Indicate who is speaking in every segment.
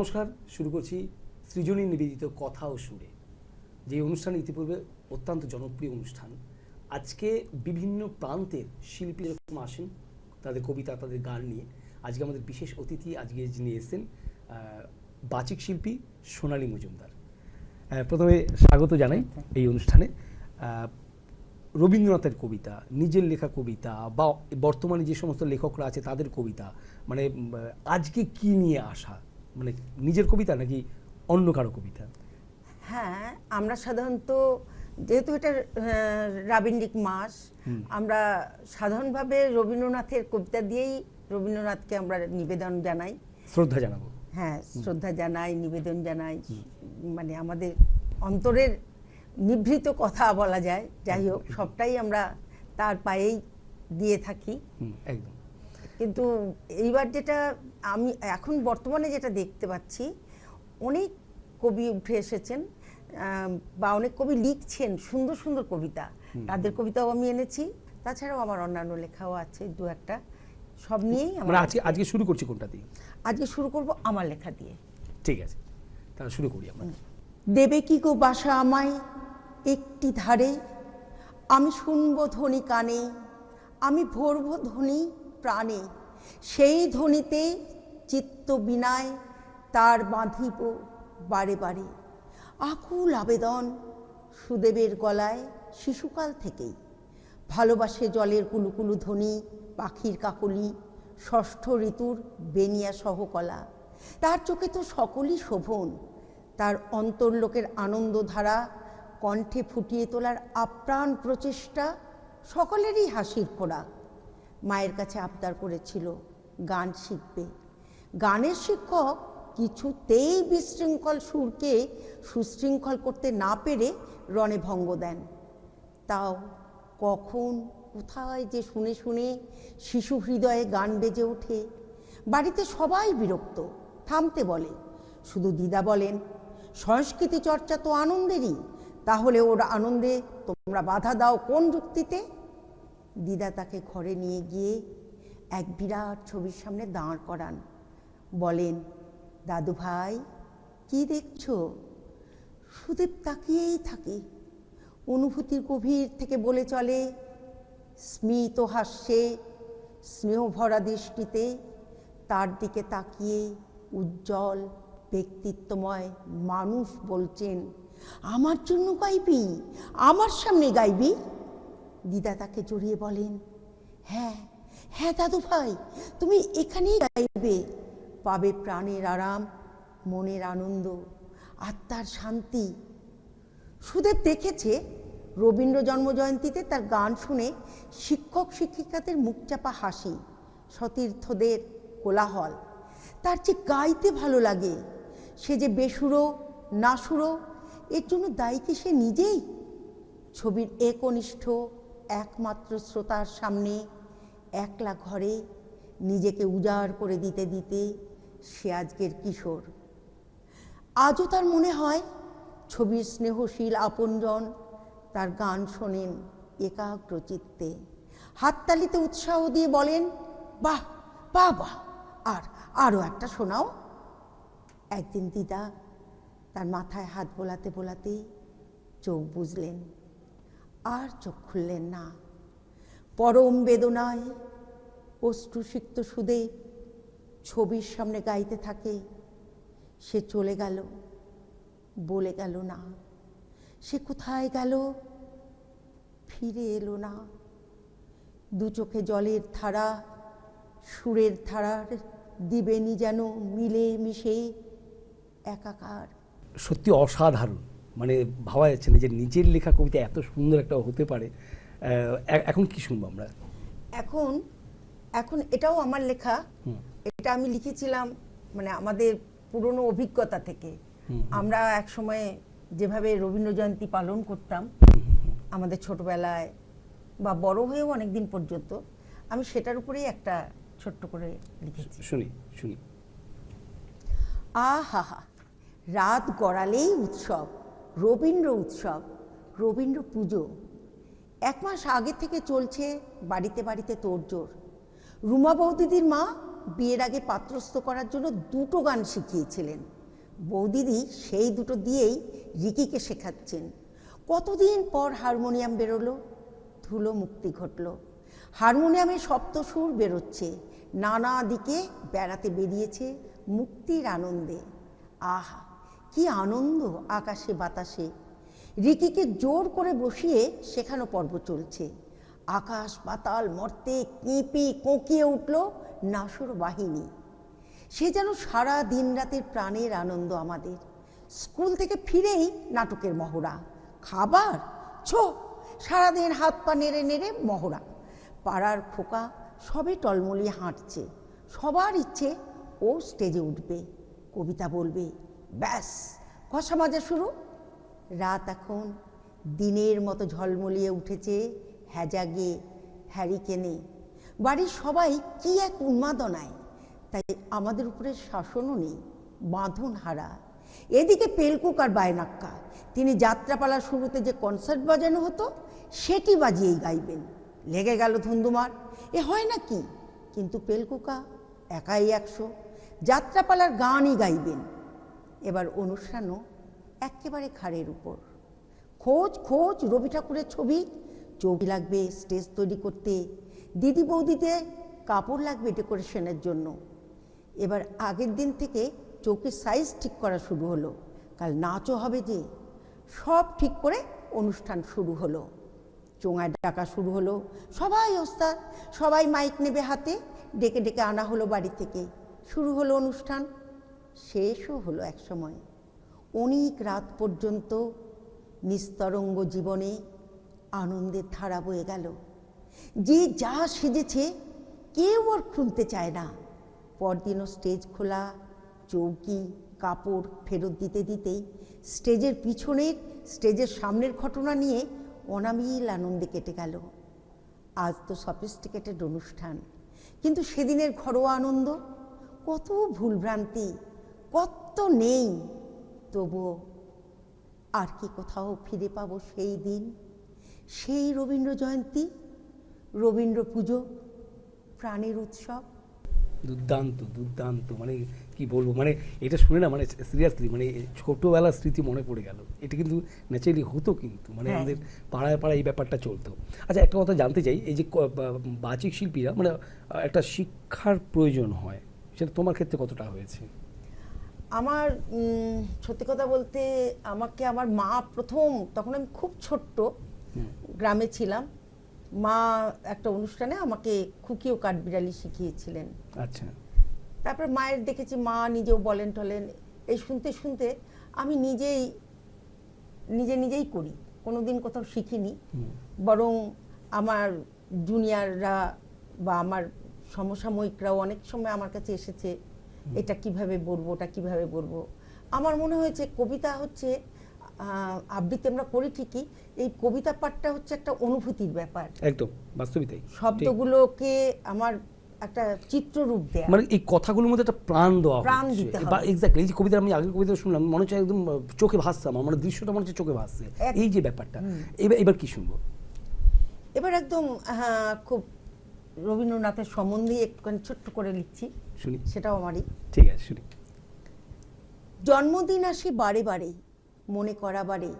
Speaker 1: নমস্কার, শুরু করছি সৃজনী নিবেদিত কথা ও সুরে। যে অনুষ্ঠান ইতিপূর্বে অত্যন্ত জনপ্রিয় অনুষ্ঠান। আজকে বিভিন্ন প্রান্তের শিল্পী যখন আসেন, তাদের কবিতা, তাদের গান নিয়ে। আজকে আমাদের বিশেষ অতিথি আজকে যিনি এসেছেন বাচিক শিল্পী সোনালী মজুমদার। প্রথমে স্বাগত জানাই এই অনুষ্ঠানে। রবীন্দ্রনাথের কবিতা, নিজের লেখা কবিতা, বা বর্তমানে যে সমস্ত লেখকরা আছে তাদের কবিতা মানে আজকে কি নিয়ে আসা? মানে নিজের কবিতা নাকি অন্য কারও কবিতা?
Speaker 2: হ্যাঁ আমরা সাধারণত যেহেতু এটা আহ, রাবীন্দ্রিক মাস আমরা সাধারণভাবে রবীন্দ্রনাথের কবিতা দিয়েই রবীন্দ্রনাথকে আমরা নিবেদন জানাই।
Speaker 1: শ্রদ্ধা জানাব।
Speaker 2: হ্যাঁ শ্রদ্ধা জানাই নিবেদন জানাই। মানে আমাদের অন্তরের নিভৃত কথা বলা যায়। যাই হোক সবটাই আমরা তার পায়েই দিয়ে থাকি।
Speaker 1: একদম।
Speaker 2: কিন্তু এইবার যেটা আমি এখন বর্তমানে যেটা দেখতে পাচ্ছি অনেক কবি উঠে এসেছেন বা অনেক কবি লিখছেন সুন্দর সুন্দর কবিতা। তাদের কবিতাও আমি এনেছি। তাছাড়াও আমার অন্যান্য লেখাও আছে দু একটা। সব নিয়েই আমার
Speaker 1: মানে আজকে আজকে শুরু করছি কোনটা দিয়ে?
Speaker 2: আজকে শুরু করব আমার লেখা দিয়ে।
Speaker 1: ঠিক আছে। তাহলে শুরু করি আমরা।
Speaker 2: দেবে কি গো বাসা আমায় একটি ধারে? আমি শুনব ধ্বনি কানে আমি ভরব ধ্বনি প্রাণে, সেই ধ্বনিতে চিত্ত বিনায় তার বাঁধিব বারে বারে। আকুল আবেদন সুদেবের গলায় শিশুকাল থেকেই। ভালোবাসে জলের কুলুকুলু ধ্বনি, পাখির কাকলি, ষষ্ঠ ঋতুর বেনিয়া সহকলা। তার চোখে তো সকলই শোভন, তার অন্তর্লোকের আনন্দধারা, কণ্ঠে ফুটিয়ে তোলার আপ্রাণ প্রচেষ্টা সকলেরই হাসির খোরাক। মায়ের কাছে আবদার করেছিল, গান শিখবে। গানের শিক্ষক কিছুতেই বিশৃঙ্খল সুরকে সুশৃঙ্খল করতে না পেরে রণে ভঙ্গ দেন। তাও কখন, কোথায় যে শুনে শুনে শিশু হৃদয়ে গান বেজে ওঠে। বাড়িতে সবাই বিরক্ত, থামতে বলে। শুধু দিদা বলেন, সংস্কৃতি চর্চা তো আনন্দেরই, তাহলে ওর আনন্দে তোমরা বাধা দাও কোন যুক্তিতে? দিদা তাকে ঘরে নিয়ে গিয়ে এক বিরাট ছবির সামনে দাঁড় করান। বলেন, দাদু ভাই, কি দেখছ? সুদেব তাকিয়েই থাকে। অনুভূতির গভীর থেকে বলে চলে, স্মিত হাস্যে স্নেহ ভরা দৃষ্টিতে তার দিকে তাকিয়ে উজ্জ্বল, ব্যক্তিত্বময় মানুষ বলছেন, আমার জন্য গাইবি? আমার সামনে গাইবি? দিদা তাকে জড়িয়ে বলেন হ্যাঁ হ্যাঁ দাদু ভাই, তুমি এখানেই গাইবে পাবে প্রাণের আরাম, মনের আনন্দ, আত্মার শান্তি। সুদেব দেখেছে রবীন্দ্র জন্মজয়ন্তীতে তার গান শুনে শিক্ষক শিক্ষিকাদের মুখচাপা হাসি, সতীর্থদের কোলাহল। তার যে গাইতে ভালো লাগে, সে যে বেসুরো, নাসুরো, এর জন্য দায়ী কি সে নিজেই? ছবির একনিষ্ঠ একমাত্র শ্রোতার সামনে একলা ঘরে নিজেকে উজাড় করে দিতে দিতে সে আজকের কিশোর। আজও তার মনে হয় ছবির স্নেহশীল আপনজন তার গান শোনেন একাগ্র চিত্তে। হাততালিতে উৎসাহ দিয়ে বলেন, বাহ বাহ বাহ, আর আরও একটা শোনাও। একদিন দিদা তার মাথায় হাত বোলাতে বোলাতে চোখ বুঝলেন আর চোখ খুললেন না। পরম বেদনায় অশ্রুসিক্ত সুদে ছবির সামনে গাইতে থাকে। সে চলে গেল, বলে গেল না। সে কোথায় গেল? ফিরে এলো না। দু চোখে জলের ধারা, সুরের ধারার দিবেনি যেন মিলে মিশে একাকার।
Speaker 1: সত্যি অসাধারণ। মানে ভাবা যাচ্ছে না যে নিজের লেখা কবিতা এত সুন্দর একটা হতে পারে। এখন কি শুনব আমরা?
Speaker 2: এখন এখন এটাও আমার লেখা। এটা আমি লিখেছিলাম মানে আমাদের পুরনো অভিজ্ঞতা থেকে। আমরা এক সময় যেভাবে রবীন্দ্র জয়ন্তী পালন করতাম আমাদের ছোটবেলায় বা বড় হয়েও অনেক দিন পর্যন্ত আমি সেটার উপরেই একটা ছোট্ট করে লিখেছি।
Speaker 1: শুনি শুনি।
Speaker 2: আহা হা রাত গড়ালেই উৎসব। রবীন্দ্র উৎসব, রবীন্দ্র পুজো। এক মাস আগে থেকে চলছে বাড়িতে বাড়িতে তোড়জোড়। রুমা বৌদিদির মা বিয়ের আগে পাত্রস্থ করার জন্য দুটো গান শিখিয়েছিলেন। বৌদিদি সেই দুটো দিয়েই রিকিকে শেখাচ্ছেন। কতদিন পর হারমোনিয়াম বেরোলো, ধুলো মুক্তি ঘটলো। হারমোনিয়ামে সপ্তসুর বেরোচ্ছে, নানা দিকে বেড়াতে বেরিয়েছে মুক্তির আনন্দে। আহা! কি আনন্দ আকাশে বাতাসে। রিকিকে জোর করে বসিয়ে শেখানো পর্ব চলছে। আকাশ পাতাল মর্তে কেঁপে কোঁকিয়ে উঠল নাসর বাহিনী। সে যেন সারা দিন রাতের প্রাণের আনন্দ আমাদের। স্কুল থেকে ফিরেই নাটকের মহড়া। খাবার? ছো, সারাদিন হাত পা নেড়ে নেড়ে মহড়া। পাড়ার খোকা সবে টলমলিয়ে হাঁটছে। সবার ইচ্ছে ও স্টেজে উঠবে। কবিতা বলবে। ব্যাস, কষা মাজা শুরু। রাত এখন, দিনের মতো ঝলমলিয়ে উঠেছে হ্যাজাগে হ্যারিকেনে। বাড়ির সবাই কি এক উন্মাদনায়, তাই আমাদের উপরে শাসনও নেই, বাঁধন হারা। এদিকে পেলকুক আর বায়নাক্কা, তিনি যাত্রাপালা শুরুতে যে কনসার্ট বাজানো হতো, সেটি বাজিয়েই গাইবেন। লেগে গেল ধুন্দুমার, এ হয় না কি? কিন্তু পেলকুকা একাই একশো, যাত্রাপালার গানই গাইবেন। এবার অনুষ্ঠানও একেবারে ঘাড়ের উপর। খোঁজ খোঁজ, রবি ঠাকুরের ছবি। চৌকি লাগবে, স্টেজ তৈরি করতে। দিদি বৌদিতে কাপড় লাগবে ডেকোরেশনের জন্য। এবার আগের দিন থেকে চৌকির সাইজ ঠিক করা শুরু হলো। কাল নাচও হবে যে। সব ঠিক করে অনুষ্ঠান শুরু হলো। চোঙায় ডাকা শুরু হলো। সবাই ওস্তাদ, সবাই মাইক নেবে হাতে। ডেকে ডেকে আনা হলো বাড়ি থেকে। শুরু হলো অনুষ্ঠান। শেষও হলো এক সময়। অনেক রাত পর্যন্ত নিস্তরঙ্গ জীবনে আনন্দের ধারা বয়ে গেল। যে যা সেজেছে কেউ আর খুলতে চায় না। পরদিনও স্টেজ খোলা, চৌকি, কাপড় ফেরত দিতে দিতেই স্টেজের পিছনের, স্টেজের সামনের ঘটনা নিয়ে অনামিল আনন্দে কেটে গেল। আজ তো সফিস্টিকেটেড অনুষ্ঠান। কিন্তু সেদিনের ঘরোয়া আনন্দ, কত ভুলভ্রান্তি কত নেই? তবুও আর কি কোথাও ফিরে পাবো সেই দিন। সেই রবীন্দ্র জয়ন্তী রবীন্দ্র পুজো প্রাণের উৎসব।
Speaker 1: দুর্দান্ত দুর্দান্ত। মানে কি বলব? মানে এটা শুনে না মানে সিরিয়াসলি মানে ছোটোবেলার স্মৃতি মনে পড়ে গেল। এটা কিন্তু ন্যাচারালি হতো কিন্তু মানে
Speaker 2: হ্যাঁ।
Speaker 1: আমাদের পাড়ায় পাড়ায় এই ব্যাপারটা চলতো। আচ্ছা একটা কথা জানতে চাই এই যে বাচিক শিল্পীরা মানে একটা শিক্ষার প্রয়োজন হয় সেটা তোমার ক্ষেত্রে কতটা হয়েছে?
Speaker 2: আমার সত্যি কথা বলতে আমাকে আমার মা প্রথম তখন আমি খুব ছোট্ট গ্রামে ছিলাম। মা একটা অনুষ্ঠানে আমাকে খুকি ও কাঠবিড়ালি শিখিয়েছিলেন।
Speaker 1: আচ্ছা।
Speaker 2: তারপর মায়ের দেখেছি মা নিজেও বলেন টলেন এই শুনতে শুনতে আমি নিজেই নিজে নিজেই করি। কোনোদিন কোথাও শিখিনি। বরং আমার জুনিয়ররা বা আমার সমসাময়িকরাও অনেক সময় আমার কাছে এসেছে। এটা কীভাবে বলব ওটা কীভাবে বলব। আমার মনে হয়েছে কবিতা হচ্ছে আহ, আবৃত্তি আমরা করি ঠিকই এই কবিতা পাঠটা হচ্ছে একটা অনুভূতির ব্যাপার।
Speaker 1: একদম বাস্তবিক তাই। ঠিক।
Speaker 2: শব্দগুলোকে আমার একটা চিত্ররূপ দেয়া।
Speaker 1: মানে এই কথাগুলোর মধ্যে একটা প্রাণ দেওয়া
Speaker 2: প্রাণ দিতে হবে।
Speaker 1: এক্স্যাক্টলি এই যে কবিতা আমি আগের কবিতা শুনলাম মনে হচ্ছে একদম চোখে ভাসছে আমার মানে দৃশ্যটা মনে হচ্ছে চোখে ভাসছে। এই যে ব্যাপারটা এবার এবার কি শুনব?
Speaker 2: এবার একদম খুব রবীন্দ্রনাথের সম্বন্ধে একটুখানি ছোট্ট করে লিখছি।
Speaker 1: শুনি।
Speaker 2: সেটাও আমারই।
Speaker 1: ঠিক আছে শুনি।
Speaker 2: জন্মদিন আসে বারে বারে মনে করা বারে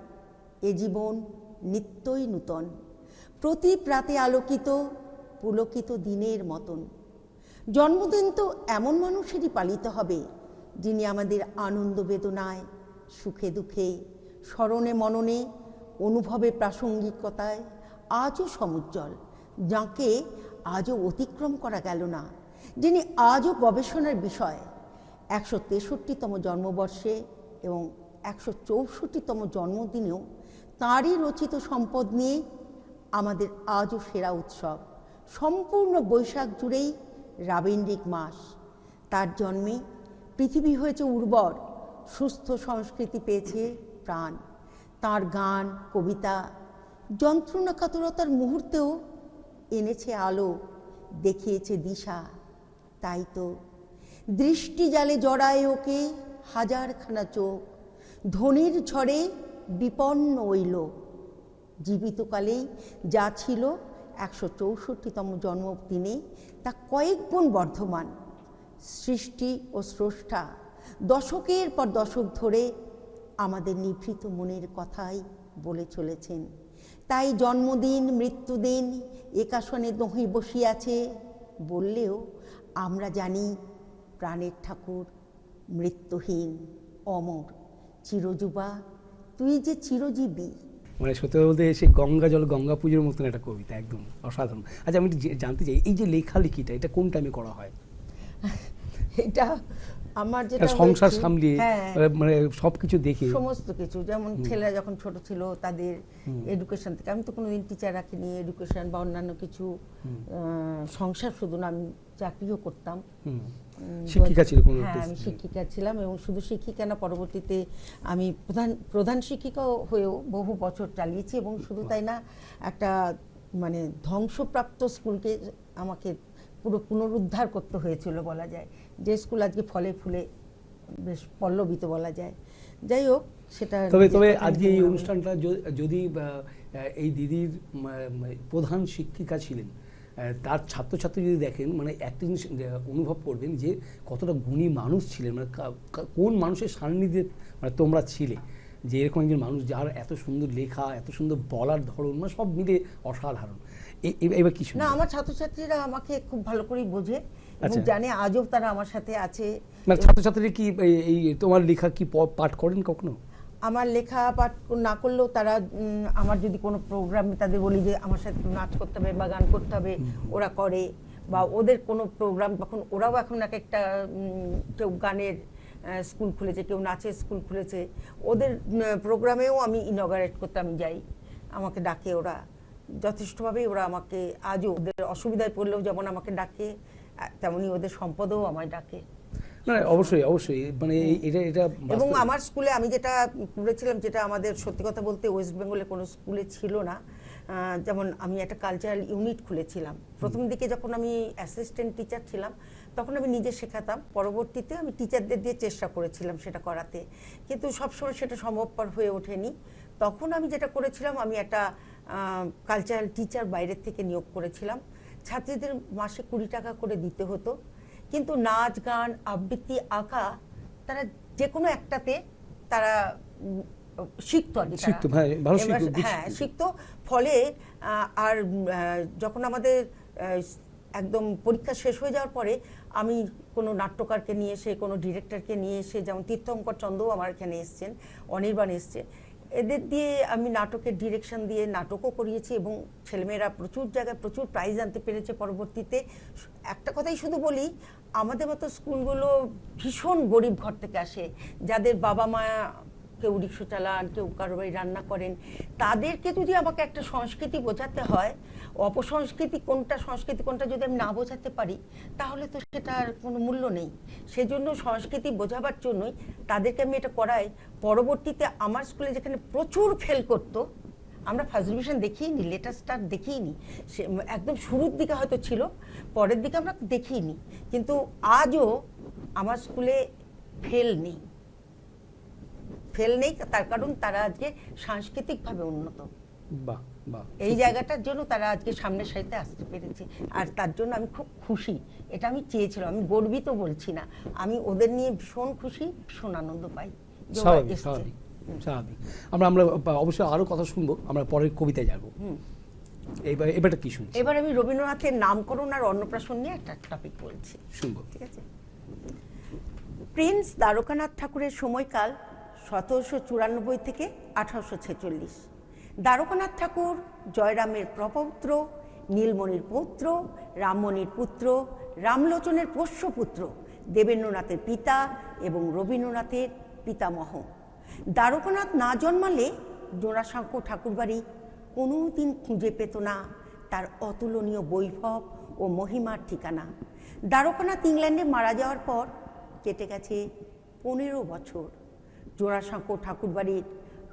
Speaker 2: এ জীবন নিত্যই নূতন। প্রতি প্রাতে আলোকিত পুলকিত দিনের মতন। জন্মদিন তো এমন মানুষেরই পালিত হবে যিনি আমাদের আনন্দ বেদনায় সুখে দুঃখে স্মরণে মননে অনুভবে প্রাসঙ্গিকতায় আজও সমুজ্জ্বল যাকে আজও অতিক্রম করা গেল না। যিনি আজও গবেষণার বিষয়, একশো তেষট্টিতম জন্মবর্ষে এবং একশো চৌষট্টিতম জন্মদিনেও তাঁরই রচিত সম্পদ নিয়ে আমাদের আজও সেরা উৎসব। সম্পূর্ণ বৈশাখ জুড়েই রাবীন্দ্রিক মাস। তার জন্মে পৃথিবী হয়েছে উর্বর, সুস্থ সংস্কৃতি পেয়েছে প্রাণ। তার গান, কবিতা যন্ত্রণা কাতরতার মুহূর্তেও এনেছে আলো, দেখিয়েছে দিশা। তাই তো। দৃষ্টি জালে জড়ায় ওকে হাজারখানা চোখ। ধনির ঝড়ে বিপন্ন ওই লোক। জীবিতকালেই যা ছিল একশো চৌষট্টিতম জন্মদিনে তা কয়েক গুণ বর্ধমান। সৃষ্টি ও স্রষ্টা দশকের পর দশক ধরে আমাদের নিভৃত মনের কথাই বলে চলেছেন। তাই জন্মদিন, মৃত্যুদিন একাশনে দহি বসিয়াছে বললেও আমরা জানি প্রাণের ঠাকুর মৃত্যুহীন অমর চিরযুবা। তুই যে চিরজীবী।
Speaker 1: মানে সত্যি বলতে সে গঙ্গা জল গঙ্গা পুজোর মতন একটা কবিতা একদম অসাধারণ। আচ্ছা আমি জানতে চাই এই যে লেখালেখিটা এটা কোন টাইমে করা হয়?
Speaker 2: এটা আমার যেটা
Speaker 1: সংসার সামলিয়ে
Speaker 2: হ্যাঁ।
Speaker 1: মানে সবকিছু দেখে।
Speaker 2: সমস্ত কিছু যেমন ছেলেরা যখন ছোট ছিল তাদের এডুকেশন থেকে আমি তো কোনোদিন টিচার রাখিনি এডুকেশন বা অন্যান্য কিছু সংসার শুধু না আমি চাকরিও করতাম।
Speaker 1: শিক্ষিকা ছিল কোনো
Speaker 2: হ্যাঁ আমি শিক্ষিকা ছিলাম এবং শুধু শিক্ষিকা না পরবর্তীতে আমি প্রধান প্রধান শিক্ষিকাও হয়েও বহু বছর চালিয়েছি এবং শুধু তাই না একটা মানে ধ্বংসপ্রাপ্ত স্কুলকে আমাকে পুরো পুনরুদ্ধার করতে হয়েছিল বলা যায়। যে স্কুল আজকে ফলে ফুলে বেশ পল্লবিত বলা যায়। যাই হোক সেটা
Speaker 1: তবে তবে আজকে এই অনুষ্ঠানটা যদি এই দিদির প্রধান শিক্ষিকা ছিলেন তার ছাত্রছাত্রী যদি দেখেন মানে একটা জিনিস অনুভব করবেন যে কতটা গুণী মানুষ ছিলেন মানে কোন মানুষের সান্নিধ্যে মানে তোমরা ছিলে? যে এরকম একজন মানুষ যার এত সুন্দর লেখা এত সুন্দর বলার ধরন মানে সব মিলে অসাধারণ। এবার কিছু
Speaker 2: না আমার ছাত্রছাত্রীরা আমাকে খুব ভালো করেই বোঝে। জানে আজও তারা আমার সাথে আছে।
Speaker 1: মানে ছাত্রছাত্রীরা কি এই- তোমার লেখা কি পাঠ করেন কখনো?
Speaker 2: আমার লেখা পাঠ না করলেও তারা আমার যদি কোনো প্রোগ্রাম তাদের বলি যে আমার সাথে নাচ করতে হবে বা গান করতে হবে ওরা করে। বা ওদের কোনো প্রোগ্রাম তখন ওরাও এখন এক একটা কেউ গানের স্কুল খুলেছে কেউ নাচের স্কুল খুলেছে। ওদের প্রোগ্রামেও আমি ইনগারেট করতে আমি যাই। আমাকে ডাকে ওরা। যথেষ্টভাবেই ওরা আমাকে আজও ওদের অসুবিধায় পড়লেও যেমন আমাকে ডাকে তেমনি ওদের সম্পদও আমায় ডাকে।
Speaker 1: না অবশ্যই অবশ্যই। মানে এটা এটা
Speaker 2: এবং আমার স্কুলে আমি যেটা করেছিলাম যেটা আমাদের সত্যি কথা বলতে ওয়েস্ট বেঙ্গলে কোনো স্কুলে ছিল না যেমন আমি একটা কালচারাল ইউনিট খুলেছিলাম। প্রথম দিকে যখন আমি অ্যাসিস্ট্যান্ট টিচার ছিলাম তখন আমি নিজে শেখাতাম। পরবর্তীতে আমি টিচারদের দিয়ে চেষ্টা করেছিলাম সেটা করাতে। কিন্তু সবসময় সেটা সম্ভবপর হয়ে ওঠেনি। তখন আমি যেটা করেছিলাম আমি একটা কালচারাল টিচার বাইরের থেকে নিয়োগ করেছিলাম। ছাত্রীদের মাসে কুড়ি টাকা করে দিতে হতো। কিন্তু নাচ গান আবৃত্তি আঁকা তারা যে কোনো একটাতে তারা শিখতো আর কি
Speaker 1: হ্যাঁ। শিখতো।
Speaker 2: ফলে আর যখন আমাদের একদম পরীক্ষা শেষ হয়ে যাওয়ার পরে আমি কোনো নাট্যকারকে নিয়ে এসে কোনো ডিরেক্টরকে নিয়ে এসে যেমন তীর্থঙ্কর চন্দ্রও আমার এখানে এসছেন অনির্বাণ এসছে এদের দিয়ে আমি নাটকের ডিরেকশন দিয়ে নাটকও করিয়েছি এবং ছেলেমেয়েরা প্রচুর জায়গায় প্রচুর প্রাইজ আনতে পেরেছে পরবর্তীতে। একটা কথাই শুধু বলি, আমাদের মতো স্কুলগুলো ভীষণ গরিব ঘর থেকে আসে। যাদের বাবা মা কেউ রিক্সা চালান, কেউ কারও বাড়ি রান্না করেন, তাদেরকে যদি আমাকে একটা সংস্কৃতি বোঝাতে হয়, অপসংস্কৃতি কোনটা, সংস্কৃতি কোনটা যদি আমি না বোঝাতে পারি, তাহলে তো সেটার কোনো মূল্য নেই। সেজন্য সংস্কৃতি বোঝাবার জন্যই তাদেরকে আমি এটা করাই। পরবর্তীতে আমার স্কুলে যেখানে প্রচুর ফেল করতো, আমরা ফার্স্ট ডিভিশন স্টার দেখিইনি। সে একদম শুরুর দিকে হয়তো ছিল, পরের দিকে আমরা দেখিইনি। কিন্তু আজও আমার স্কুলে ফেল নেই। ফেল নেই তার কারণ তারা আজকে সাংস্কৃতিকভাবে উন্নত।
Speaker 1: বাহ বাহ।
Speaker 2: এই জায়গাটার জন্য তারা আজকে সামনের সারিতে আসতে পেরেছে। আর তার জন্য আমি খুব খুশি এটা আমি চেয়েছিলাম আমি গর্বিত বলছি না। আমি ওদের নিয়ে ভীষণ খুশি ভীষণ আনন্দ পাই
Speaker 1: স্বাভাবিক আমরা আমরা অবশ্যই আরও কথা শুনব আমরা পরের কবিতায় যাব। এবার এবারটা কি শুনছি?
Speaker 2: এবার আমি রবীন্দ্রনাথের নামকরণ আর অন্নপ্রাশন নিয়ে একটা টপিক বলছি।
Speaker 1: শুনব।
Speaker 2: ঠিক আছে? প্রিন্স দ্বারকানাথ ঠাকুরের সময়কাল সতেরোশো চুরানব্বই থেকে আঠারোশো ছেচল্লিশ। দ্বারকানাথ ঠাকুর, জয়রামের প্রপৌত্র, নীলমণির পৌত্র, রামমণির পুত্র, রামলোচনের পোষ্যপুত্র, দেবেন্দ্রনাথের পিতা এবং রবীন্দ্রনাথের পিতামহ। দ্বারকানাথ না জন্মালে জোড়াশঙ্খ ঠাকুরবাড়ি কোনোদিন খুঁজে পেত না, তার অতুলনীয় বৈভব ও মহিমার ঠিকানা। দ্বারকানাথ ইংল্যান্ডে মারা যাওয়ার পর কেটে গেছে পনেরো বছর। জোড়াসাঁকো ঠাকুরবাড়ির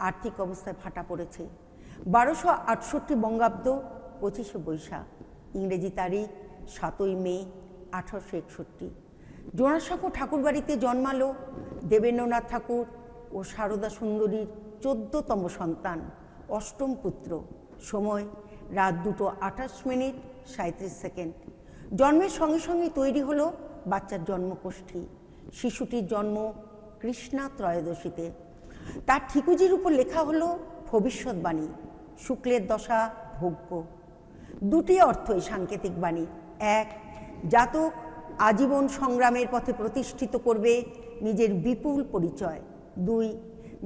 Speaker 2: আর্থিক অবস্থায় ফাটা পড়েছে। বারোশো আটষট্টি বঙ্গাব্দ পঁচিশে বৈশাখ, ইংরেজি তারিখ সাতই মে আঠারোশো একষট্টি। জোড়াসাঁকো ঠাকুরবাড়িতে জন্মালো দেবেন্দ্রনাথ ঠাকুর ও সারদা সুন্দরীর চোদ্দতম সন্তান, অষ্টম পুত্র। সময়, রাত দুটো আঠাশ মিনিট সাঁত্রিশ সেকেন্ড। জন্মের সঙ্গে সঙ্গে তৈরি হলো বাচ্চার জন্মকোষ্ঠী শিশুটির জন্ম কৃষ্ণা ত্রয়োদশীতে। তার ঠিকুজির উপর লেখা হলো ভবিষ্যৎবাণী, শুক্লের দশা ভোগ্য। দুটি অর্থই সাংকেতিক বাণী। এক, জাতক আজীবন সংগ্রামের পথে প্রতিষ্ঠিত করবে নিজের বিপুল পরিচয়। দুই,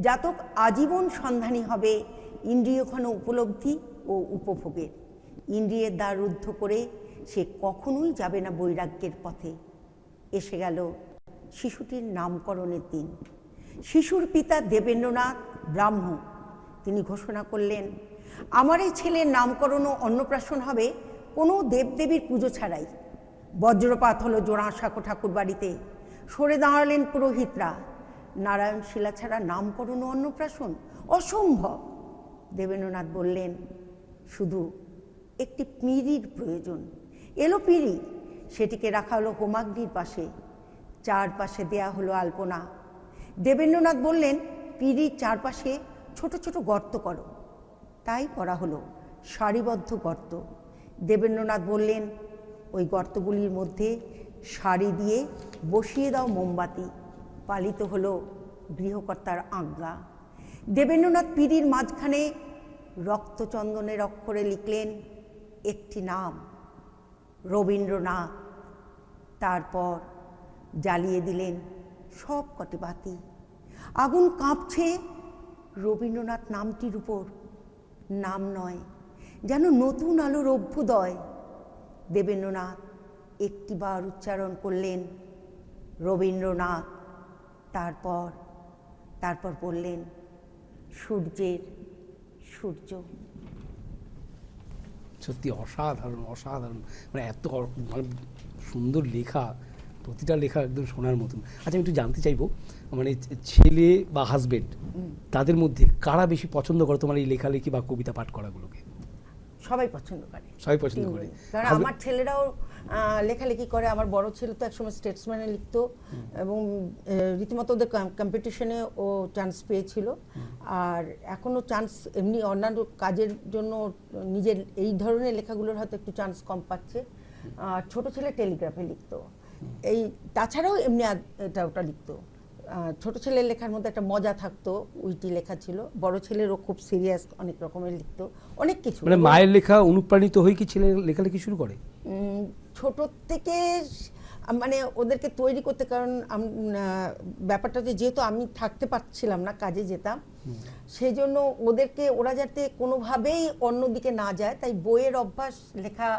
Speaker 2: জাতক আজীবন সন্ধানী হবে ইন্দ্রিয়ক্ষণ উপলব্ধি ও উপভোগের। ইন্দ্রিয়ের দ্বার রুদ্ধ করে সে কখনোই যাবে না বৈরাগ্যের পথে। এসে গেল শিশুটির নামকরণের দিন। শিশুর পিতা দেবেন্দ্রনাথ ব্রাহ্ম। তিনি ঘোষণা করলেন, আমার এই ছেলের নামকরণ ও অন্নপ্রাশন হবে কোনো দেবদেবীর পুজো ছাড়াই। বজ্রপাত হলো জোড়াসাঁকো ঠাকুর বাড়িতে সরে দাঁড়ালেন পুরোহিতরা। নারায়ণ শিলা ছাড়া নামকরণ ও অন্নপ্রাশন অসম্ভব। দেবেন্দ্রনাথ বললেন, শুধু একটি পিঁড়ির প্রয়োজন। এলো পিঁড়ি, সেটিকে রাখা হলো হোমাগ্নির পাশে। চারপাশে দেয়া হলো আলপনা। দেবেন্দ্রনাথ বললেন, পিঁড়ির চারপাশে ছোট ছোট গর্ত করো। তাই করা হলো, সারিবদ্ধ গর্ত। দেবেন্দ্রনাথ বললেন, ওই গর্তগুলির মধ্যে সারি দিয়ে বসিয়ে দাও মোমবাতি। পালিত হলো গৃহকর্তার আজ্ঞা। দেবেন্দ্রনাথ পিঁড়ির মাঝখানে রক্তচন্দনের অক্ষরে লিখলেন, একটি নাম, রবীন্দ্রনাথ। তারপর জ্বালিয়ে দিলেন সব কটি বাতি। আগুন কাঁপছে। রবীন্দ্রনাথ নামটির উপর। নাম নয়, যেন নতুন আলোর অভ্যুদয়। দেবেন্দ্রনাথ একটিবার উচ্চারণ করলেন, রবীন্দ্রনাথ। তারপর তারপর বললেন, সূর্যের সূর্য।
Speaker 1: সত্যি অসাধারণ অসাধারণ। মানে এত মানে সুন্দর লেখা। প্রতিটা লেখা একদম শোনার মতন। আচ্ছা আমি একটু জানতে চাইব মানে ছেলে বা হাজবেন্ড তাদের মধ্যে কারা বেশি পছন্দ করে তোমার এই লেখালেখি বা কবিতা পাঠ করাগুলোকে?
Speaker 2: সবাই পছন্দ করে।
Speaker 1: সবাই পছন্দ করে।
Speaker 2: কারণ আমার ছেলেরাও লেখালেখি করে আমার বড় ছেলে তো একসময় স্টেটসম্যানে লিখতো এবং রীতিমতো ওদের কম্পিটিশনে ও চান্স পেয়েছিল। আর এখনও চান্স এমনি অন্যান্য কাজের জন্য নিজের এই ধরনের লেখাগুলোর হয়তো একটু চান্স কম পাচ্ছে। আর ছোট ছেলে টেলিগ্রাফে লিখতো। এই তাছাড়াও এমনি এটা ওটা লিখতো। ছোট ছেলের লেখার মধ্যে একটা মজা থাকতো উইটি লেখা ছিল। বড় ছেলেরও খুব সিরিয়াস অনেক রকমের লিখতো অনেক কিছু।
Speaker 1: মানে মায়ের লেখা অনুপ্রাণিত হয়ে কি ছেলে লেখালেখি শুরু করে?
Speaker 2: ছোট থেকে মানে ওদেরকে তৈরি করতে কারণ ব্যাপারটা যে যেহেতু আমি থাকতে পারছিলাম না কাজে যেতাম সেই জন্য ওদেরকে ওরা যাতে কোনোভাবেই অন্যদিকে না যায় তাই বইয়ের অভ্যাস লেখা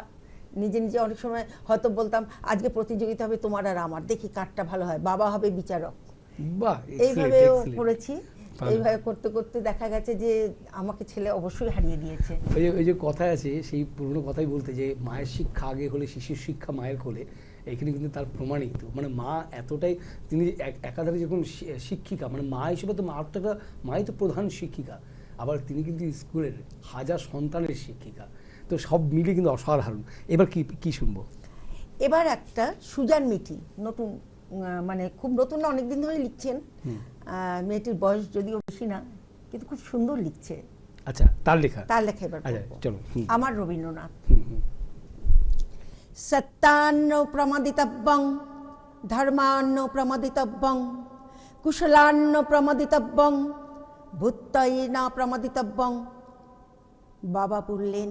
Speaker 2: নিজে নিজে অনেক সময় হয়তো বলতাম আজকে প্রতিযোগিতা হবে তোমার আর আমার। দেখি কারটা ভালো হয় বাবা হবে বিচারক।
Speaker 1: বাহ
Speaker 2: এইভাবেও করেছি। এইভাবে করতে করতে দেখা গেছে যে আমাকে ছেলে অবশ্যই হারিয়ে দিয়েছে।
Speaker 1: ওই যে ওই যে কথায় আছে সেই পুরনো কথাই বলতে যে মায়ের শিক্ষা আগে হলে শিশুর শিক্ষা মায়ের কোলে এখানে কিন্তু তার প্রমাণিত। মানে মা এতটাই তিনি এক- একাধারে যখন শিক্ষিকা মানে মা হিসেবে তো মা মাই তো প্রধান শিক্ষিকা। আবার তিনি কিন্তু স্কুলের হাজার সন্তানের শিক্ষিকা। তো সব মিলে কিন্তু অসাধারণ। এবার কি কি শুনব?
Speaker 2: এবার একটা সুজান মিঠি নতুন মানে খুব নতুন না অনেকদিন ধরে লিখছেন। মেয়েটির বয়স যদিও বেশি না কিন্তু খুব সুন্দর লিখছে।
Speaker 1: আচ্ছা তার লেখা?
Speaker 2: তার লেখা এবার
Speaker 1: আচ্ছা চলো
Speaker 2: আমার রবীন্দ্রনাথ। সত্যান্ন প্রমাদিতব্যং ধর্মান্ন প্রমাদিতব্যং কুশলান্ন প্রমাদিতব্যং ভূত্তয়ে না প্রমাদিতব্যং বাবা বললেন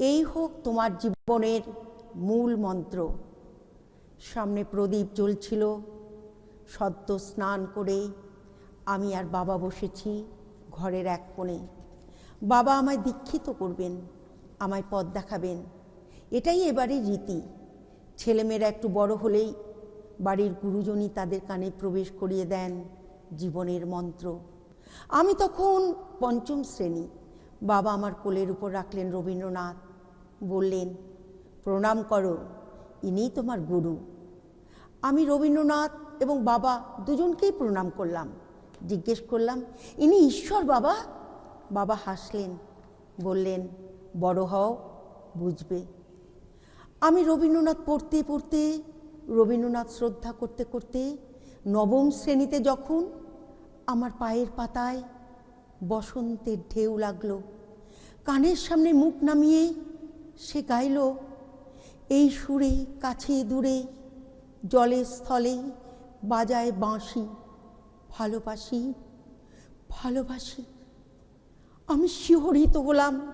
Speaker 2: এই হোক তোমার জীবনের মূল মন্ত্র। সামনে প্রদীপ জ্বলছিল, সদ্য স্নান করে আমি আর বাবা বসেছি ঘরের এক কোণে। বাবা আমায় দীক্ষিত করবেন, আমায় পথ দেখাবেন। এটাই এবারের রীতি। ছেলেমেয়েরা একটু বড় হলেই বাড়ির গুরুজনই তাদের কানে প্রবেশ করিয়ে দেন জীবনের মন্ত্র। আমি তখন পঞ্চম শ্রেণি। বাবা আমার কোলের উপর রাখলেন রবীন্দ্রনাথ। বললেন, প্রণাম করো, ইনিই তোমার গুরু। আমি রবীন্দ্রনাথ এবং বাবা দুজনকেই প্রণাম করলাম। জিজ্ঞেস করলাম, ইনি ঈশ্বর বাবা? বাবা হাসলেন, বললেন, বড় হও, বুঝবে। আমি রবীন্দ্রনাথ পড়তে পড়তে, রবীন্দ্রনাথ শ্রদ্ধা করতে করতে, নবম শ্রেণীতে যখন আমার পায়ের পাতায় বসন্তের ঢেউ লাগল, কানের সামনে মুখ নামিয়ে সে গাইল এই সুরে, কাছে দূরে জলে স্থলে বাজায় বাঁশি। ভালোবাসি ভালোবাসি। আমি শিহরিত হলাম।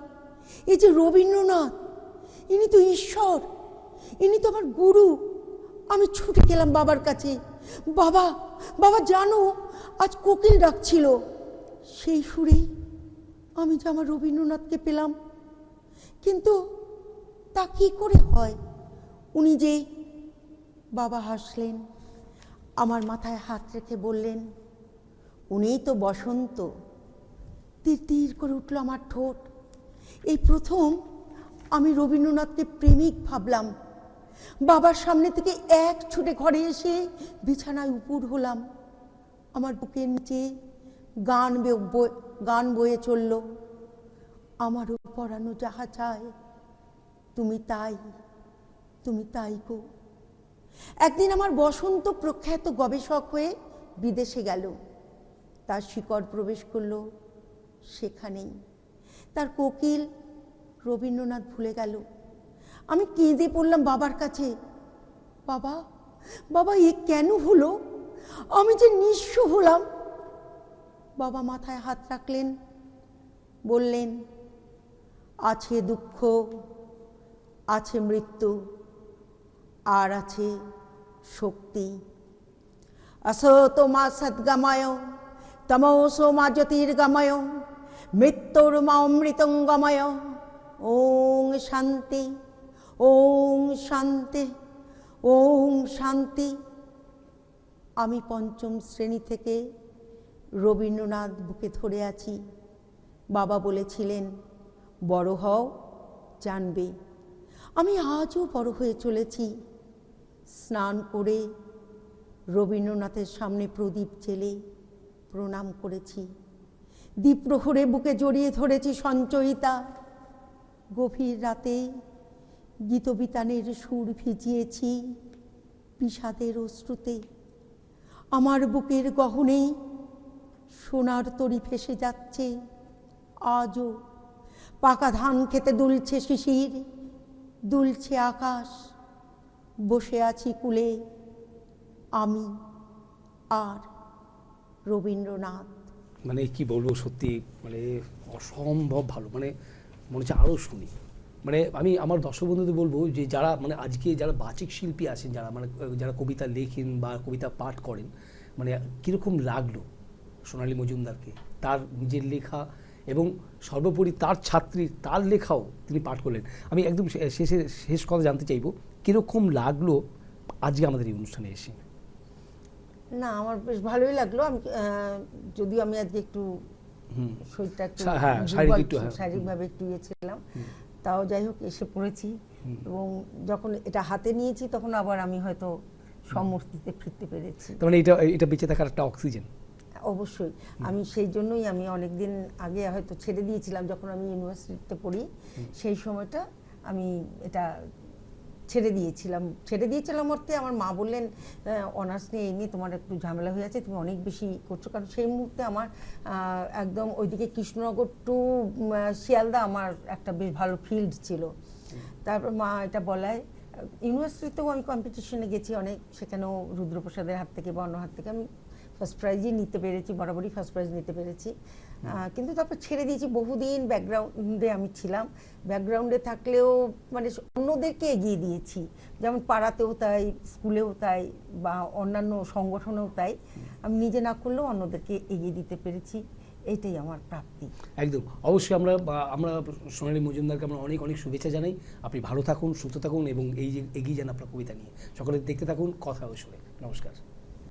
Speaker 2: এই যে রবীন্দ্রনাথ, ইনি তো ঈশ্বর, ইনি তো আমার গুরু। আমি ছুটে গেলাম বাবার কাছে। বাবা বাবা, জানো, আজ কোকিল ডাকছিল। সেই সুরেই আমি যে আমার রবীন্দ্রনাথকে পেলাম। কিন্তু তা কি করে হয়? উনি যে বাবা হাসলেন, আমার মাথায় হাত রেখে বললেন, উনিই তো বসন্ত। তীর তীর করে উঠল আমার ঠোঁট। এই প্রথম আমি রবীন্দ্রনাথকে প্রেমিক ভাবলাম। বাবার সামনে থেকে এক ছুটে ঘরে এসে বিছানায় উপুর হলাম। আমার বুকের নিচে গান গান বয়ে চলল। আমারও পড়ানো যাহা চায় তুমি তাই তুমি তাই গো। একদিন আমার বসন্ত প্রখ্যাত গবেষক হয়ে বিদেশে গেল। তার শিকড় প্রবেশ করল সেখানেই। তার কোকিল রবীন্দ্রনাথ ভুলে গেল। আমি কেঁদে পড়লাম বাবার কাছে। বাবা বাবা, এ কেন হলো? আমি যে নিঃস্ব হলাম। বাবা মাথায় হাত রাখলেন, বললেন, আছে দুঃখ আছে মৃত্যু, আর আছে শক্তি। আসতো মা সদ্গময় তমসো মা জ্যোতির্গময়, মৃত্যুর মা অমৃতঙ্গময়। ওং শান্তি ওং শান্তি ওং শান্তি। আমি পঞ্চম শ্রেণি থেকে রবীন্দ্রনাথ বুকে ধরে আছি। বাবা বলেছিলেন, বড় হও, জানবে। আমি আজও বড় হয়ে চলেছি। স্নান করে রবীন্দ্রনাথের সামনে প্রদীপ জেলে প্রণাম করেছি। দ্বীপ্রহরে বুকে জড়িয়ে ধরেছি সঞ্চয়িতা। গভীর রাতে গীতবিতানের সুর ভিজিয়েছি বিষাদের অশ্রুতে। আমার বুকের গহনে সোনার তরি ভেসে যাচ্ছে। আজও পাকা ধান খেতে দুলছে শিশির। দুলছে আকাশ, বসে আছি কুলে। আমি আর রবীন্দ্রনাথ।
Speaker 1: মানে কি বলব সত্যি মানে অসম্ভব ভালো মানে মনে হচ্ছে আরও শুনি। মানে আমি আমার দর্শক বন্ধুদের বলব যে যারা মানে আজকে যারা বাচিক শিল্পী আছেন, যারা মানে যারা কবিতা লেখেন বা কবিতা পাঠ করেন মানে কীরকম লাগল সোনালী মজুমদারকে? তার নিজের লেখা এবং সর্বোপরি তার ছাত্রী তার লেখাও তিনি পাঠ করলেন। আমি একদম শেষে শেষ কথা জানতে চাইব কীরকম লাগল আজকে আমাদের এই অনুষ্ঠানে এসে?
Speaker 2: না আমার বেশ ভালোই লাগল। আমি যদিও আমি আজকে একটু শরীরটা একটু
Speaker 1: হ্যাঁ, শারীরিক একটু, হ্যাঁ।
Speaker 2: শারীরিকভাবে একটু ইয়ে ছিলাম। তাও যাই হোক এসে পড়েছি। এবং যখন এটা হাতে নিয়েছি তখন আবার আমি হয়তো সমর্থিতে ফিরতে পেরেছি।
Speaker 1: তার মানে এটা এটা বেঁচে থাকার একটা অক্সিজেন।
Speaker 2: অবশ্যই। আমি সেই জন্যই আমি অনেক দিন আগে হয়তো ছেড়ে দিয়েছিলাম যখন আমি ইউনিভার্সিটিতে পড়ি সেই সময়টা আমি এটা ছেড়ে দিয়েছিলাম। ছেড়ে দিয়েছিলাম অর্থে আমার মা বললেন অনার্স নিয়ে এই নিয়ে তোমার একটু ঝামেলা হয়ে আছে তুমি অনেক বেশি করছ। কারণ সেই মুহূর্তে আমার একদম ওইদিকে কৃষ্ণনগর টু শিয়ালদা আমার একটা বেশ ভালো ফিল্ড ছিল। তারপর মা এটা বলায় ইউনিভার্সিটিতেও আমি কম্পিটিশনে গেছি অনেক সেখানেও রুদ্রপ্রসাদের হাত থেকে বা অন্য হাত থেকে। আমি ফার্স্ট প্রাইজই নিতে পেরেছি বরাবরই ফার্স্ট প্রাইজ নিতে পেরেছি। কিন্তু তারপর ছেড়ে দিয়েছি বহুদিন ব্যাকগ্রাউন্ডে আমি ছিলাম। ব্যাকগ্রাউন্ডে থাকলেও মানে অন্যদেরকে এগিয়ে দিয়েছি। যেমন পাড়াতেও তাই স্কুলেও তাই বা অন্যান্য সংগঠনেও তাই। আমি নিজে না করলেও অন্যদেরকে এগিয়ে দিতে পেরেছি। এইটাই আমার প্রাপ্তি।
Speaker 1: একদম। অবশ্যই আমরা আমরা সোনালী মজুমদারকে আমরা অনেক অনেক শুভেচ্ছা জানাই। আপনি ভালো থাকুন সুস্থ থাকুন এবং এই যে এগিয়ে যান আপনার কবিতা নিয়ে। সকলে দেখতে থাকুন কথা শুনে। নমস্কার।